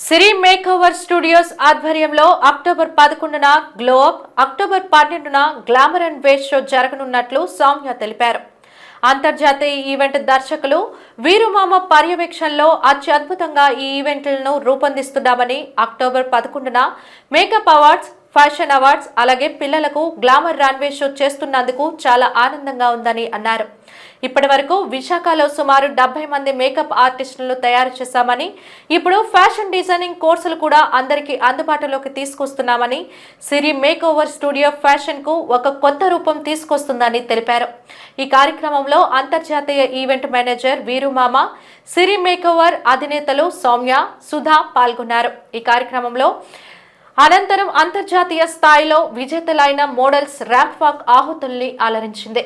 సిరి makeover studios ఆధ్వర్యంలో October పదకొండున glow up October పన్నెండున గ్లామర్ అండ్ వేస్ట్ షో జరగనున్నట్లు సౌమ్య తెలిపారు. అంతర్జాతీయ ఈవెంట్ దర్శకులు వీరుమామ పర్యవేక్షణలో అత్యద్భుతంగా ఈ ఈవెంట్లను రూపొందిస్తున్నామని అక్టోబర్ పదకొండున మేకప్ అవార్డ్స్ ఫ్యాషన్ అవార్డ్స్ అలాగే పిల్లలకు గ్లామర్ రాన్వే షో చేస్తున్నందుకు చాలా ఆనందంగా ఉందని అన్నారు. ఇప్పటి వరకు విశాఖలో సుమారు డెబ్బై మంది మేకప్ ఆర్టిస్టులను తయారు చేశామని ఇప్పుడు ఫ్యాషన్ డిజైనింగ్ కోర్సులు కూడా అందరికీ అందుబాటులోకి తీసుకొస్తున్నామని సిరి మేక్ ఓవర్ స్టూడియో ఫ్యాషన్కు ఒక కొత్త రూపం తీసుకొస్తుందని తెలిపారు. ఈ కార్యక్రమంలో అంతర్జాతీయ ఈవెంట్ మేనేజర్ వీరుమామ సిరి మేకోవర్ అధినేతలు సౌమ్య సుధా పాల్గొన్నారు. ఈ కార్యక్రమంలో అనంతరం అంతర్జాతీయ స్థాయిలో విజేతలైన మోడల్స్ ర్యాంప్ వాక్ ఆహుతుల్ని అలరించింది.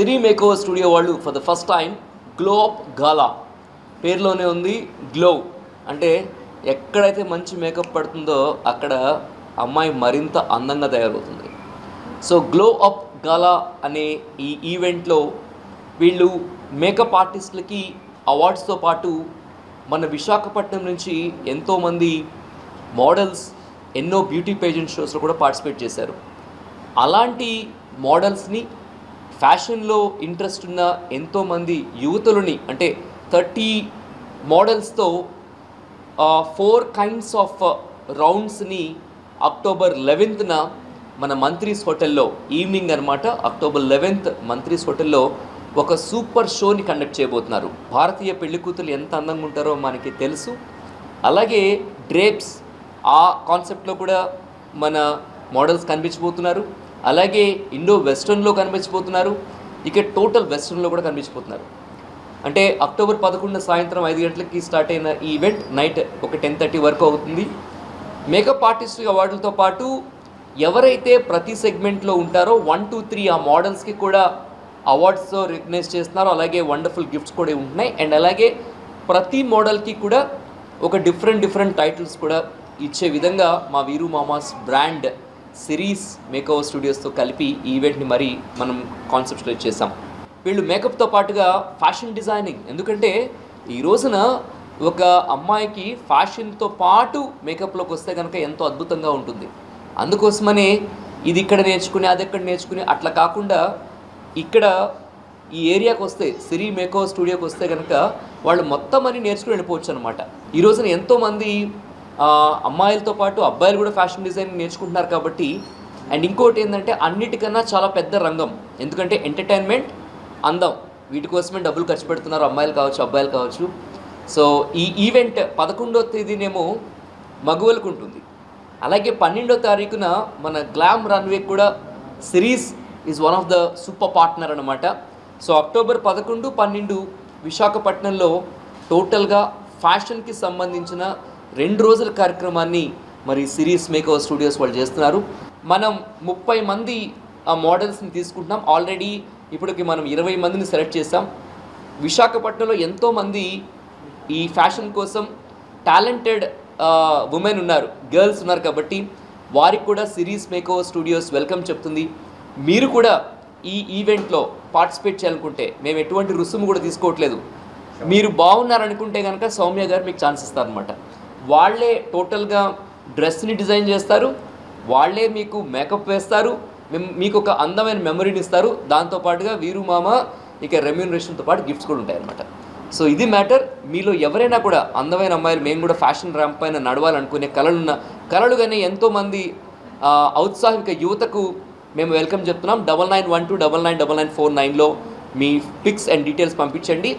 సిరీ మేకోవర్ స్టూడియో వాళ్ళు for the first time glow up gala పేరులోనే ఉంది గ్లో అంటే ఎక్కడైతే మంచి మేకప్ పడుతుందో అక్కడ అమ్మాయి మరింత అందంగా తయారవుతుంది. సో గ్లో అప్ గాలా అనే ఈ ఈవెంట్లో వీళ్ళు మేకప్ ఆర్టిస్టులకి అవార్డ్స్తో పాటు మన విశాఖపట్నం నుంచి ఎంతోమంది మోడల్స్ ఎన్నో బ్యూటీ పేజెంట్ షోస్లో కూడా పార్టిసిపేట్ చేశారు. అలాంటి మోడల్స్ని ఫ్యాషన్లో ఇంట్రెస్ట్ ఉన్న ఎంతోమంది యువతులని అంటే థర్టీ మోడల్స్తో ఫోర్ కైండ్స్ ఆఫ్ రౌండ్స్ని అక్టోబర్ లెవెన్త్న మన మంత్రీస్ హోటల్లో ఈవినింగ్ అనమాట అక్టోబర్ లెవెన్త్ మంత్రీస్ హోటల్లో ఒక సూపర్ షోని కండక్ట్ చేయబోతున్నారు. భారతీయ పెళ్ళి కూతురు ఎంత అందంగా ఉంటారో మనకి తెలుసు. అలాగే డ్రేప్స్ ఆ కాన్సెప్ట్లో కూడా మన మోడల్స్ కనిపించబోతున్నారు. అలాగే ఇండో వెస్ట్రన్లో కనిపించిపోతున్నారు ఇక టోటల్ వెస్ట్రన్లో కూడా కనిపించిపోతున్నారు అంటే అక్టోబర్ పదకొండు సాయంత్రం ఐదు గంటలకి స్టార్ట్ అయిన ఈ ఈవెంట్ నైట్ ఒక టెన్ థర్టీ వరకు అవుతుంది. మేకప్ ఆర్టిస్ట్ అవార్డులతో పాటు ఎవరైతే ప్రతి సెగ్మెంట్లో ఉంటారో వన్ టూ త్రీ ఆ మోడల్స్కి కూడా అవార్డ్స్తో రికగ్నైజ్ చేస్తున్నారో. అలాగే వండర్ఫుల్ గిఫ్ట్స్ కూడా ఉంటున్నాయి. అండ్ అలాగే ప్రతి మోడల్కి కూడా ఒక డిఫరెంట్ డిఫరెంట్ టైటిల్స్ కూడా ఇచ్చే విధంగా మా వీరు మామాస్ బ్రాండ్ సిరీస్ మేకఓవర్ స్టూడియోస్తో కలిపి ఈ ఈవెంట్ని మరి మనం కాన్సెప్ట్లైజ్ చేసాం వీళ్ళు మేకప్తో పాటుగా ఫ్యాషన్ డిజైనింగ్ ఎందుకంటే ఈ రోజున ఒక అమ్మాయికి ఫ్యాషన్తో పాటు మేకప్లోకి వస్తే కనుక ఎంతో అద్భుతంగా ఉంటుంది. అందుకోసమనే ఇది ఇక్కడ నేర్చుకుని అది ఎక్కడ నేర్చుకుని అట్లా కాకుండా ఇక్కడ ఈ ఏరియాకి వస్తే సిరి మేకో స్టూడియోకి వస్తే కనుక వాళ్ళు మొత్తం అని నేర్చుకుని వెళ్ళిపోవచ్చు అనమాట ఈ రోజున ఎంతోమంది అమ్మాయిలతో పాటు అబ్బాయిలు కూడా ఫ్యాషన్ డిజైన్ నేర్చుకుంటున్నారు కాబట్టి అండ్ ఇంకోటి ఏంటంటే అన్నిటికన్నా చాలా పెద్ద రంగం. ఎందుకంటే ఎంటర్టైన్మెంట్ అందం. వీటి కోసమే డబ్బులు ఖర్చు పెడుతున్నారు అమ్మాయిలు కావచ్చు అబ్బాయిలు కావచ్చు. సో ఈ ఈవెంట్ పదకొండో తేదీనేమో మగువలకు ఉంటుంది. అలాగే పన్నెండో తారీఖున మన గ్లామ్ రన్వే కూడా Siri's is one of the super partner అనమాట సో అక్టోబర్ పదకొండు పన్నెండు విశాఖపట్నంలో టోటల్గా ఫ్యాషన్కి సంబంధించిన రెండు రోజుల కార్యక్రమాన్ని మరి సిరీస్ మేకవర్ స్టూడియోస్ వాళ్ళు చేస్తున్నారు. మనం ముప్పై మంది ఆ మోడల్స్ని తీసుకుంటున్నాం. ఆల్రెడీ ఇప్పటికి మనం ఇరవై మందిని సెలెక్ట్ చేసాం విశాఖపట్నంలో ఎంతోమంది ఈ ఫ్యాషన్ కోసం టాలెంటెడ్ ఉమెన్ ఉన్నారు. గర్ల్స్ ఉన్నారు కాబట్టి వారికి కూడా సిరీస్ మేకోవర్ స్టూడియోస్ వెల్కమ్ చెప్తుంది. మీరు కూడా ఈ ఈవెంట్లో పార్టిసిపేట్ చేయాలనుకుంటే మేము ఎటువంటి రుసుము కూడా తీసుకోవట్లేదు. మీరు బాగున్నారనుకుంటే కనుక సౌమ్య గారు మీకు ఛాన్స్ ఇస్తారనమాట వాళ్ళే టోటల్గా డ్రెస్ని డిజైన్ చేస్తారు వాళ్ళే మీకు మేకప్ వేస్తారు మీకు ఒక అందమైన మెమరీని ఇస్తారు. దాంతోపాటుగా వీరు మామ ఇక రెమ్యూనరేషన్తో పాటు గిఫ్ట్స్ కూడా ఉంటాయన్నమాట. సో ఇది మ్యాటర్. మీలో ఎవరైనా కూడా అందమైన అమ్మాయిలు మేము కూడా ఫ్యాషన్ ర్యాంప్ పైన నడవాలనుకునే కళలున్న కళలు కానీ ఎంతోమంది ఔత్సాహిక యువతకు మేము వెల్కమ్ చెప్తున్నాం. Double nine one two double nine double nine four నైన్లో మీ పిక్స్ అండ్ డీటెయిల్స్ పంపించండి.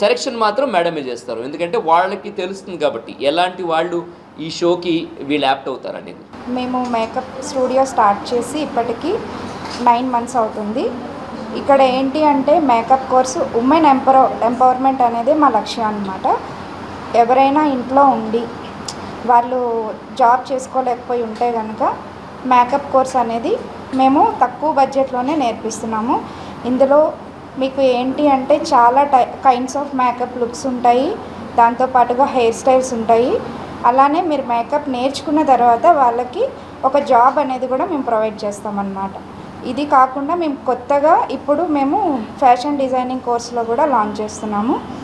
సెలెక్షన్ మాత్రం మేడమే చేస్తారు? ఎందుకంటే వాళ్ళకి తెలుస్తుంది కాబట్టి. ఎలాంటి వాళ్ళు ఈ షోకి వీళ్ళు యాప్ట్ అవుతారు అనేది. మేము మేకప్ స్టూడియో స్టార్ట్ చేసి ఇప్పటికి నైన్ మంత్స్ అవుతుంది. ఇక్కడ ఏంటి అంటే makeup course women empower empowerment అనేది మా లక్ష్యం అనమాట ఎవరైనా ఇంట్లో ఉండి వాళ్ళు జాబ్ చేసుకోలేకపోయి ఉంటే కనుక మేకప్ కోర్స్ అనేది మేము తక్కువ బడ్జెట్లోనే నేర్పిస్తున్నాము. ఇందులో మీకు ఏంటి అంటే చాలా టై కైండ్స్ ఆఫ్ మేకప్ లుక్స్ ఉంటాయి. దాంతోపాటుగా హెయిర్ స్టైల్స్ ఉంటాయి. అలానే మీరు మేకప్ నేర్చుకున్న తర్వాత వాళ్ళకి ఒక జాబ్ అనేది కూడా మేము ప్రొవైడ్ చేస్తామన్నమాట. ఇది కాకుండా మేము కొత్తగా ఇప్పుడు మేము ఫ్యాషన్ డిజైనింగ్ కోర్సులో కూడా లాంచ్ చేస్తున్నాము.